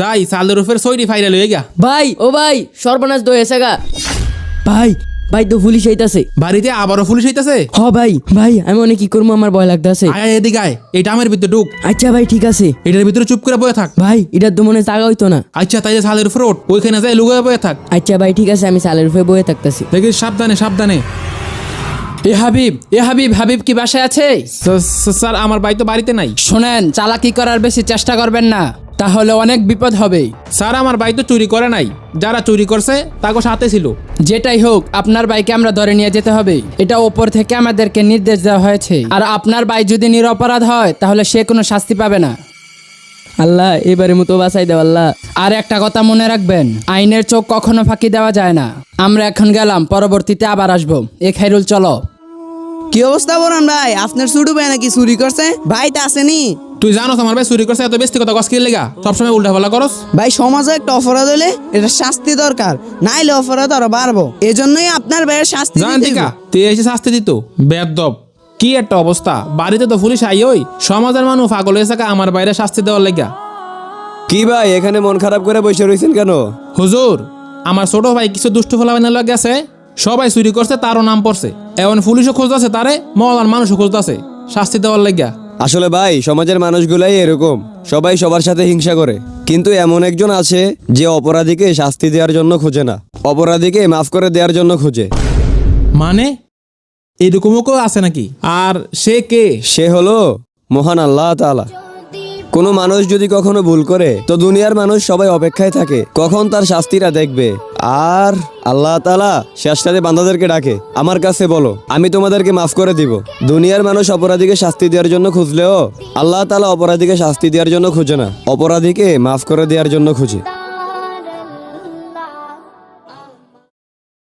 যাই সালের উপর সইটি ফাইলে লয়ে গা ভাই ও ভাই সর্বনাশ দই এসে গা। ভাই ভাই তো পুলিশ আইতাছে। বাড়িতে আবারও পুলিশ হইতাছে হ ভাই ভাই আমি অনেক কি করব আমার ভয় লাগতাছে। আয় এদিকে আয় এই ডামের ভিতরে ঢুক। আচ্ছা ভাই ঠিক আছে। এটার ভিতরে চুপ করে বয়ে থাক। ভাই এটার তো মনে হয় জাগা হইতো না। আচ্ছা তাই সালের উপর ওঠ ওইখানে যাই লুগে বয়ে থাক। আচ্ছা ভাই ঠিক আছে আমি সালের উপরে বয়ে থাকতেছি। দেখিস সাবধানে সাবধানে। এ হাবিব এ হাবিব হাবিব কি বাসায় আছে? স্যার আমার ভাই তো বাড়িতে নাই। শোনেন চালাকি করার বেশি চেষ্টা করবেন না। তাহলে অনেক বিপদ হবে স্যার আমার ভাই তো চুরি করে নাই। যারা চুরি করছে তাকে সাথে ছিল। যেটাই হোক আপনার বাইকে আমরা ধরে নিয়ে যেতে হবে। এটা ওপর থেকে আমাদেরকে নির্দেশ দেওয়া হয়েছে। আর আপনার ভাই যদি নিরপরাধ হয় তাহলে সে কোনো শাস্তি পাবে না। আল্লাহ এবারে মতো বাঁচাই দেও আল্লাহ। আর একটা কথা মনে রাখবেন আইনের চোখ কখনো ফাঁকি দেওয়া যায় না। আমরা এখন গেলাম পরবর্তীতে আবার আসব। এ খাইরুল চলো। কি অবস্থা বলুন ভাই? আপনার ছোট ভাই নাকি চুরি করছে? ভাই তো আসেনি। তুই জানোস আমার ভাই চুরি করছে এত বেশি কথা কস কি লেগা? সবসময় উল্টা ফেলা করস। ভাই সমাজে একটা অপরাধ হলে এটা শাস্তি দরকার নাইলে অপরাধ আরও বাড়বো। এজন্যই আপনার ভাইয়ের শাস্তি জান দিতে টিকা তুই এসে শাস্তি দিত বেদব কি একটা অবস্থা? বাড়িতে তো পুলিশ আই ওই সমাজের মানুষ পাগল হয়েছে কা আমার বাইরে শাস্তি দেওয়ার লেগা। কি ভাই এখানে মন খারাপ করে বসে রয়েছেন কেন? হুজুর আমার ছোট ভাই কিছু দুষ্টু ফলাবাইনা গেছে সবাই চুরি করছে তারও নাম পড়ছে। এমন পুলিশও খুঁজতেছে তারে মহলার মানুষও খুঁজতেছে শাস্তি দেওয়ার লেগা। আসলে ভাই সমাজের মানুষগুলাই এরকম। সবাই সবার সাথে হিংসা করে। কিন্তু এমন একজন আছে যে অপরাধীকে শাস্তি দেওয়ার জন্য খোঁজে না। অপরাধীকে মাফ করে দেওয়ার জন্য খোঁজে। মানে? এরকমও কেউ আছে নাকি? আর সে কে? সে হলো মহান আল্লাহ তাআলা। কোনো মানুষ যদি কখনো ভুল করে তো দুনিয়ার মানুষ সবাই অপেক্ষায় থাকে। কখন তার শাস্তিটা দেখবে? আর আল্লাহ তালা শেষটাতে বান্দাদেরকে ডাকে, আমার কাছে বলো, আমি তোমাদেরকে মাফ করে দিব। দুনিয়ার মানুষ অপরাধীকে শাস্তি দেওয়ার জন্য খুঁজলেও আল্লাহ তালা অপরাধীকে শাস্তি দেওয়ার জন্য খুঁজে না। অপরাধীকে মাফ করে দেওয়ার জন্য খুঁজে।